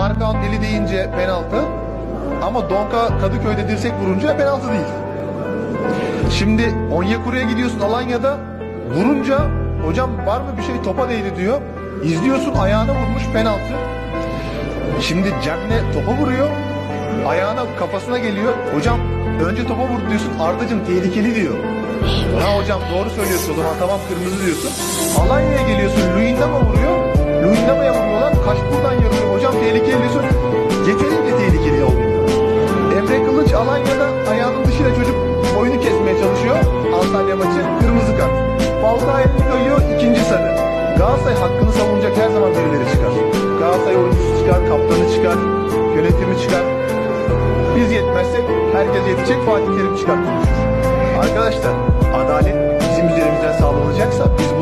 Markan deli deyince penaltı. Ama Donka Kadıköy'de dirsek vurunca penaltı değil. Şimdi Onyekuru'ya gidiyorsun Alanya'da vurunca hocam var mı bir şey topa değdi diyor. İzliyorsun ayağına vurmuş penaltı. Şimdi Cemne topa vuruyor. Ayağına kafasına geliyor. Hocam önce topa vurdu diyorsun. Ardacım tehlikeli diyor. Ha hocam doğru söylüyorsun o zaman tamam kırmızı diyorsun. Alanya'ya Alanya'da ayağının dışıyla çocuk boyunu kesmeye çalışıyor. Antalya maçı kırmızı kart. Falcao elini kayıyor ikinci sarı. Galatasaray hakkını savunacak her zaman birileri çıkar. Galatasaray oyuncusu çıkar, kaptanı çıkar, yönetimi çıkar. Biz yetmezsek herkes yetecek Fatih Terim çıkar. Arkadaşlar adalet bizim üzerimizden sağlanacaksa biz.